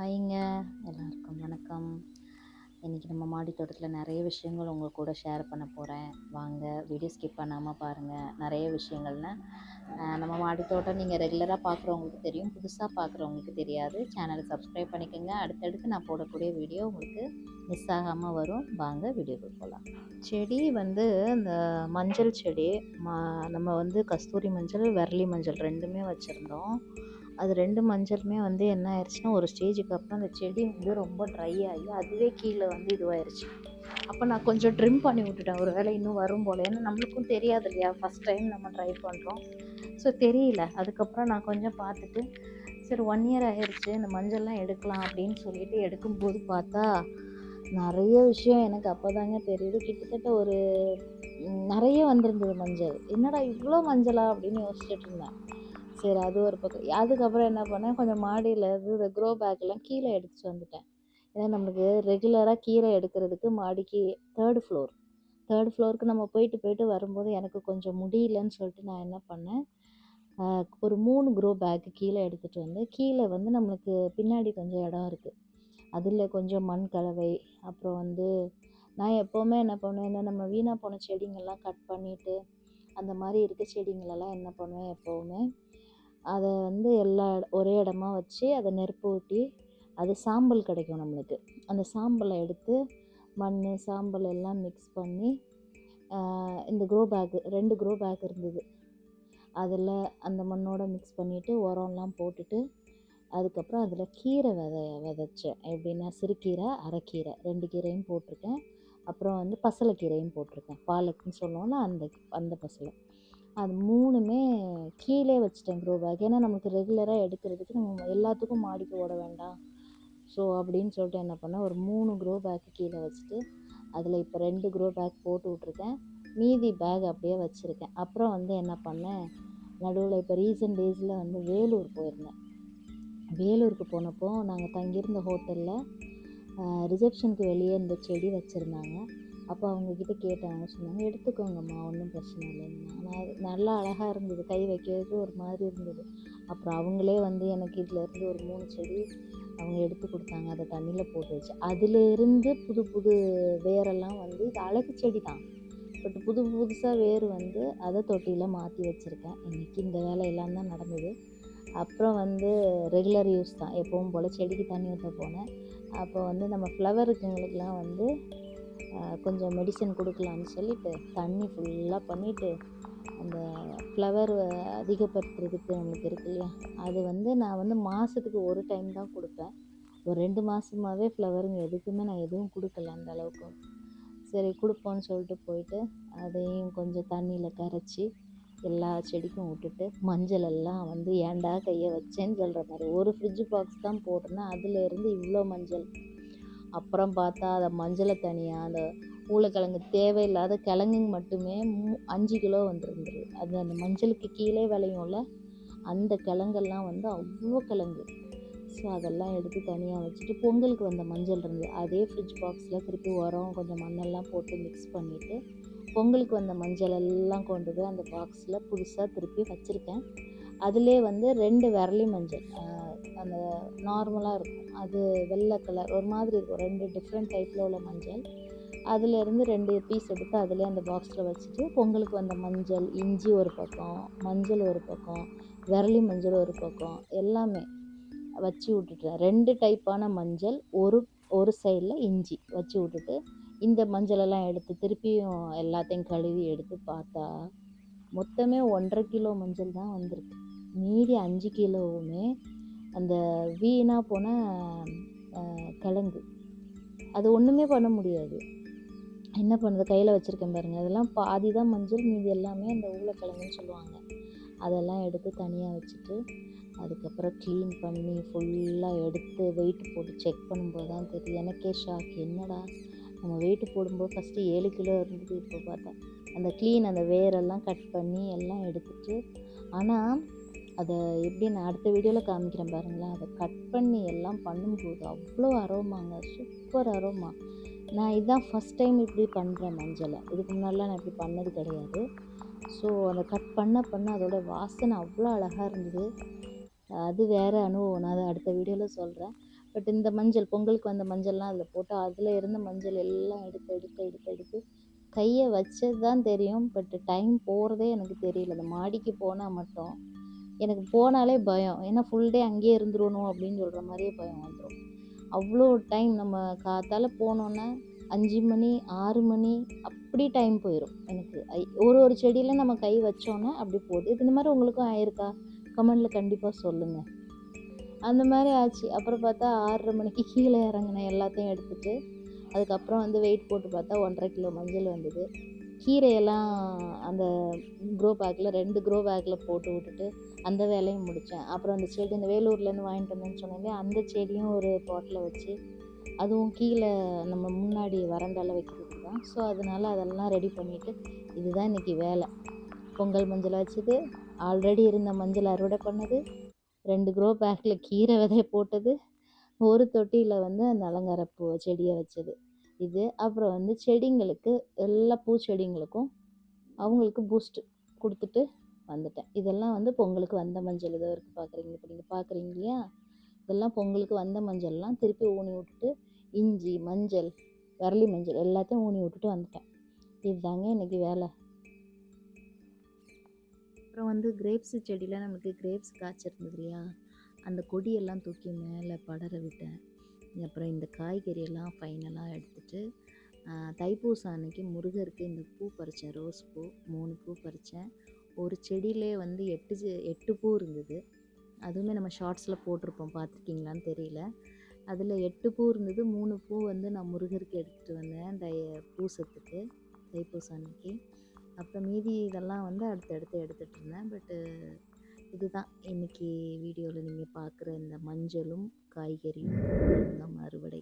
ஹாய்ங்க. எல்லாருக்கும் வணக்கம். இன்றைக்கி நம்ம மாடி தோட்டத்தில் நிறைய விஷயங்கள் உங்கள் கூட ஷேர் பண்ண போகிறேன் வாங்க வீடியோ ஸ்கிப் பண்ணாமல் பாருங்கள் நிறைய விஷயங்கள்னா நம்ம மாடி தோட்டம் நீங்கள் ரெகுலராக பார்க்குறவங்களுக்கு தெரியும். புதுசாக பார்க்குறவங்களுக்கு தெரியாது. சேனலை சப்ஸ்கிரைப் பண்ணிக்கோங்க. அடுத்தடுத்து நான் போடக்கூடிய வீடியோ உங்களுக்கு மிஸ் ஆகாமல் வரும். வாங்க வீடியோக்கு போகலாம் செடி வந்து இந்த மஞ்சள் செடி ம நம்ம வந்து கஸ்தூரி மஞ்சள் விரலி மஞ்சள் ரெண்டுமே வச்சுருந்தோம். அது ரெண்டு மஞ்சளுமே வந்து என்ன ஆயிடுச்சுன்னா ஒரு ஸ்டேஜுக்கு அப்புறம் அந்த செடி வந்து ரொம்ப ட்ரை ஆகி அதுவே கீழே வந்து இதுவாயிருச்சு. அப்போ நான் கொஞ்சம் ட்ரிம் பண்ணி விட்டுட்டேன். ஒரு வேளை இன்னும் வரும் போல. ஏன்னா நம்மளுக்கும் தெரியாது இல்லையா? ஃபஸ்ட் டைம் நம்ம ட்ரை பண்ணுறோம் ஸோ தெரியல. அதுக்கப்புறம் நான் கொஞ்சம் பார்த்துட்டு சரி ஒன் இயர் ஆயிடுச்சு இந்த மஞ்சள்லாம் எடுக்கலாம் அப்படின்னு சொல்லிட்டு எடுக்கும்போது பார்த்தா நிறைய விஷயம் எனக்கு அப்போ தாங்க தெரியுது. கிட்டத்தட்ட ஒரு நிறைய வந்திருந்தது மஞ்சள். என்னடா இவ்வளோ மஞ்சளா அப்படின்னு யோசிச்சுட்டு இருந்தேன். சரி அது ஒரு பக்கம். அதுக்கப்புறம் என்ன பண்ணேன் கொஞ்சம் மாடியில் இருந்து இந்த க்ரோ பேக்கெல்லாம் கீழே எடுத்துட்டு வந்துட்டேன். ஏன்னா நம்மளுக்கு ரெகுலராக கீரை எடுக்கிறதுக்கு மாடிக்கு தேர்டு ஃப்ளோர் தேர்ட் ஃப்ளோருக்கு நம்ம போயிட்டு போயிட்டு வரும்போது எனக்கு கொஞ்சம் முடியலன்னு சொல்லிட்டு நான் என்ன பண்ணேன் ஒரு மூணு க்ரோ பேக்கு கீழே எடுத்துகிட்டு வந்து கீழே வந்து நம்மளுக்கு பின்னாடி கொஞ்சம் இடம் இருக்குது அதில் கொஞ்சம் மண் கலவை அப்புறம் வந்து நான் எப்போவுமே என்ன பண்ணுவேன்னா நம்ம வீணாக போன செடிங்கள்லாம் கட் பண்ணிவிட்டு அந்த மாதிரி இருக்க செடிங்களெல்லாம் என்ன பண்ணுவேன் எப்போவுமே அதை வந்து எல்லா ஒரே இடமா வச்சு அதை நெருப்பு ஊட்டி அது சாம்பல் கிடைக்கும் நம்மளுக்கு. அந்த சாம்பலை எடுத்து மண் சாம்பல் எல்லாம் மிக்ஸ் பண்ணி இந்த க்ரோ பேக்கு ரெண்டு க்ரோ பேக் இருந்தது. அதில் அந்த மண்ணோட மிக்ஸ் பண்ணிவிட்டு உரம்லாம் போட்டுட்டு அதுக்கப்புறம் அதில் கீரை விதை விதைச்சேன். எப்படின்னா சிறுகீரை அரைக்கீரை ரெண்டு கீரையும் போட்டிருக்கேன். அப்புறம் வந்து பசலைக்கீரையும் போட்டிருக்கேன். பாலக்குன்னு சொல்லுவோம்ல அந்த அந்த பசலை. அது மூணுமே கீழே வச்சுட்டேன் க்ரோ பேக் ஏன்னா நமக்கு ரெகுலராக எடுக்கிறதுக்கு நம்ம எல்லாத்துக்கும் மாடிக்கு ஓட வேண்டாம். ஸோ அப்படின்னு சொல்லிட்டு என்ன பண்ணேன்? ஒரு மூணு க்ரோ பேக் கீழே வச்சுட்டு அதில் இப்போ ரெண்டு க்ரோ பேக் போட்டு விட்ருக்கேன் மீதி பேக் அப்படியே வச்சுருக்கேன். அப்புறம் வந்து என்ன பண்ணேன்? நடுவில் இப்போ ரீசன்ட் டேஸில் வந்து வேலூர் போயிருந்தேன். வேலூருக்கு போனப்போ நாங்கள் தங்கியிருந்த ஹோட்டலில் ரிசப்ஷனுக்கு வெளியே இந்த செடி வச்சுருந்தாங்க. அப்போ அவங்கக்கிட்ட கேட்டேன் அவங்க சொன்னாங்க எடுத்துக்கோங்கம்மா ஒன்றும் பிரச்சனை இல்லைன்னா ஆனால் அது நல்லா அழகாக இருந்தது. கை வைக்கிறதுக்கு ஒரு மாதிரி இருந்தது. அப்புறம் அவங்களே வந்து எனக்கு இதுலேருந்து ஒரு மூணு செடி அவங்க எடுத்து கொடுத்தாங்க. அதை தண்ணியில் போட்டு வச்சு. அதிலிருந்து புது புது வேரெல்லாம் வந்து இது அழகு செடி தான். பட் புது புதுசாக வேர் வந்து அதை தொட்டியில் மாற்றி வச்சுருக்கேன். இன்றைக்கி இந்த வேலையெல்லாம் தான் நடந்தது. அப்புறம் வந்து ரெகுலர் யூஸ் தான். எப்பவும் போல் செடிக்கு தண்ணி ஊற்ற போனேன். அப்போ வந்து நம்ம ஃப்ளவருக்குங்களுக்கெலாம் வந்து கொஞ்சம் மெடிசன் கொடுக்கலான்னு சொல்லிவிட்டு தண்ணி ஃபுல்லாக பண்ணிவிட்டு அந்த ஃப்ளவர் அதிகப்படுத்துறதுக்கு நம்மளுக்கு இருக்கு இல்லையா? அது வந்து நான் வந்து மாதத்துக்கு ஒரு டைம் தான் கொடுப்பேன். ஒரு ரெண்டு மாதமாகவே ஃப்ளவருங்க எதுக்குமே நான் எதுவும் கொடுக்கல அந்த அளவுக்கு. சரி கொடுப்போன்னு சொல்லிட்டு போயிட்டு அதையும் கொஞ்சம் தண்ணியில் கரைச்சி எல்லா செடிக்கும் விட்டுட்டு மஞ்சள் எல்லாம் வந்து ஏன்டா கையை வச்சேன்னு சொல்கிற மாதிரி ஒரு ஃப்ரிட்ஜ் பாக்ஸ் தான் போட்டிருந்தேன் அதுலேருந்து இவ்வளோ மஞ்சள் அப்புறம் பார்த்தா அதை மஞ்சளை தனியாக அந்த உருளைக்கிழங்கு தேவையில்லாத கிழங்குங்க மட்டுமே மூ அஞ்சு கிலோ வந்துருந்துது அது அந்த மஞ்சளுக்கு கீழே விளையும்ல அந்த கிழங்கெல்லாம் வந்து அவ்வளோ கிழங்கு. ஸோ அதெல்லாம் எடுத்து தனியாக வச்சுட்டு பொங்கலுக்கு வந்த மஞ்சள் இருந்தது அதே ஃப்ரிட்ஜ் பாக்ஸில் திருப்பி உரம் கொஞ்சம் மண்ணெல்லாம் போட்டு மிக்ஸ் பண்ணிவிட்டு பொங்கலுக்கு வந்த மஞ்சள் எல்லாம் கொண்டு போய் அந்த பாக்ஸில் புதுசாக திருப்பி வச்சுருக்கேன். அதிலே வந்து ரெண்டு விரலி மஞ்சள் அந்த நார்மலாக இருக்கும். அது வெள்ளை கலர் ஒரு மாதிரி இருக்கும். ரெண்டு டிஃப்ரெண்ட் டைப்பில் உள்ள மஞ்சள். அதுலேருந்து ரெண்டு பீஸ் எடுத்து அதிலே அந்த பாக்ஸில் வச்சுட்டு பொங்கலுக்கு வந்த மஞ்சள் இஞ்சி ஒரு பக்கம் மஞ்சள் ஒரு பக்கம் விரலி மஞ்சள் ஒரு பக்கம் எல்லாமே வச்சு விட்டுட்டேன் ரெண்டு டைப்பான மஞ்சள் ஒரு ஒரு சைடில் இஞ்சி வச்சு விட்டுட்டு இந்த மஞ்சளெல்லாம் எடுத்து திருப்பியும் எல்லாத்தையும் கழுவி எடுத்து பார்த்தா மொத்தமே ஒன்றரை கிலோ மஞ்சள் தான் வந்திருக்கு. மீதி அஞ்சு கிலோவுமே அந்த வீணாக போன கிழங்கு. அது ஒன்றுமே பண்ண முடியாது. என்ன பண்ணுறது கையில் வச்சுருக்கேன் பாருங்கள் அதெல்லாம் பாதி தான் மஞ்சள் மீதி எல்லாமே அந்த உருளைக்கிழங்குன்னு சொல்லுவாங்க. அதெல்லாம் எடுத்து தனியாக வச்சுட்டு அதுக்கப்புறம் க்ளீன் பண்ணி ஃபுல்லாக எடுத்து வெயிட் போட்டு செக் பண்ணும்போது தான் தெரியும். எனக்கே ஷாக் என்னடா? நம்ம வெயிட் போடும்போது ஃபஸ்ட்டு ஏழு கிலோ இருந்தது இப்போ பார்த்தா. அந்த க்ளீன் அந்த வேரெல்லாம் கட் பண்ணி எல்லாம் எடுத்துட்டு ஆனால் அதை எப்படி நான் அடுத்த வீடியோவில் காமிக்கிறேன் பாருங்களேன். அதை கட் பண்ணி எல்லாம் பண்ணும்போது அவ்வளோ அரோமாங்க. சூப்பர் அரோமா நான் இதுதான் ஃபஸ்ட் டைம் இப்படி பண்ணுறேன் மஞ்சளை. இதுக்கு முன்னாடிலாம் நான் இப்படி பண்ணது கிடையாது. ஸோ அதை கட் பண்ண பண்ண அதோட வாசனை அவ்வளோ அழகாக இருந்தது. அது வேறு அனுபவம். நான் அதை அடுத்த வீடியோவில் சொல்கிறேன் பட் இந்த மஞ்சள் பொங்கலுக்கு வந்த மஞ்சள்லாம் அதில் போட்டு அதில் இருந்த மஞ்சள் எல்லாம் எடுத்து எடுத்து எடுத்து எடுத்து கையை வச்சது தான் தெரியும். பட் டைம் போகிறதே எனக்கு தெரியல. அந்த மாடிக்கு போனால் மட்டும். எனக்கு போனாலே பயம். ஏன்னா ஃபுல் டே அங்கேயே இருந்துடணும் அப்படின்னு சொல்கிற மாதிரியே பயம் வந்துடும் அவ்வளோ டைம் நம்ம காத்தால போனோன்னா அஞ்சு மணி ஆறு மணி அப்படி டைம் போயிடும் எனக்கு. ஐ ஒரு ஒரு செடியில் நம்ம கை வச்சோன்னா அப்படி போகுது. இது இந்த மாதிரி உங்களுக்கும் ஆயிருக்கா? கமெண்டில் கண்டிப்பாக சொல்லுங்கள் அந்த மாதிரி ஆச்சு. அப்புறம் பார்த்தா ஆறரை மணிக்கு கீழே இறங்கினேன் எல்லாத்தையும் எடுத்துகிட்டு அதுக்கப்புறம் வந்து வெயிட் போட்டு பார்த்தா ஒன்றரை கிலோ மஞ்சள் வந்தது. கீரையெல்லாம் அந்த க்ரோ பேக்கில் ரெண்டு க்ரோ பேக்கில் போட்டு விட்டுட்டு அந்த வேலையும் முடித்தேன். அப்புறம் அந்த செடி இந்த வேலூர்லேருந்து வாங்கிட்டு வந்தேன்னு சொன்னேன் அந்த செடியும் ஒரு பாட்டில் வச்சு அதுவும் கீழே நம்ம முன்னாடி வறண்டால வைக்கிறதுக்கு தான். ஸோ அதனால் அதெல்லாம் ரெடி பண்ணிவிட்டு இதுதான் இன்றைக்கி வேலை. பொங்கல் மஞ்சள் வச்சது ஆல்ரெடி இருந்த மஞ்சள் அறுவடை பண்ணது ரெண்டு க்ரோ பேக்கில் கீரை விதைய போட்டது ஒரு தொட்டியில் வந்து அந்த அலங்கார பூ செடியை வச்சது. இது அப்புறம் வந்து செடிங்களுக்கு எல்லா பூச்செடிங்களுக்கும் அவங்களுக்கு பூஸ்ட்டு கொடுத்துட்டு வந்துட்டேன். இதெல்லாம் வந்து பொங்கலுக்கு வந்த மஞ்சள் இதை இருக்குது பார்க்குறீங்க இப்போ நீங்கள் பார்க்குறீங்க இல்லையா? இதெல்லாம் பொங்கலுக்கு வந்த மஞ்சள்லாம் திருப்பி ஊனி விட்டுட்டு இஞ்சி மஞ்சள் விரலி மஞ்சள் எல்லாத்தையும் ஊனி விட்டுட்டு வந்துட்டேன். இதுதாங்க இன்றைக்கி வேலை. அப்புறம் வந்து கிரேப்ஸு செடியில் நமக்கு கிரேப்ஸ் காய்ச்சிருந்தது இல்லையா? அந்த கொடியெல்லாம் தூக்கி மேலே படர விட்டேன். அப்புறம் இந்த காய்கறியெல்லாம் ஃபைனலாக எடுத்துகிட்டு தைப்பூசம் அன்னைக்கு முருகருக்கு இந்த பூ பறித்தேன் ரோஸ் பூ மூணு பூ பறித்தேன் ஒரு செடியிலே வந்து எட்டு எட்டு பூ இருந்தது. அதுவுமே நம்ம ஷார்ட்ஸில் போட்டிருப்போம். பார்த்துருக்கீங்களான்னு தெரியல. அதில் எட்டு பூ இருந்தது. மூணு பூ வந்து நான் முருகருக்கு எடுத்துகிட்டு வந்தேன் தை பூசத்துக்கு தைப்பூசம் அன்னைக்கு. அப்புறம் மீதி இதெல்லாம் வந்து அடுத்தடுத்து எடுத்துகிட்டு இருந்தேன். பட்டு இதுதான். இன்றைக்கி வீடியோவில் நீங்கள் பார்க்குற இந்த மஞ்சளும் காய்கறியும் அறுவடை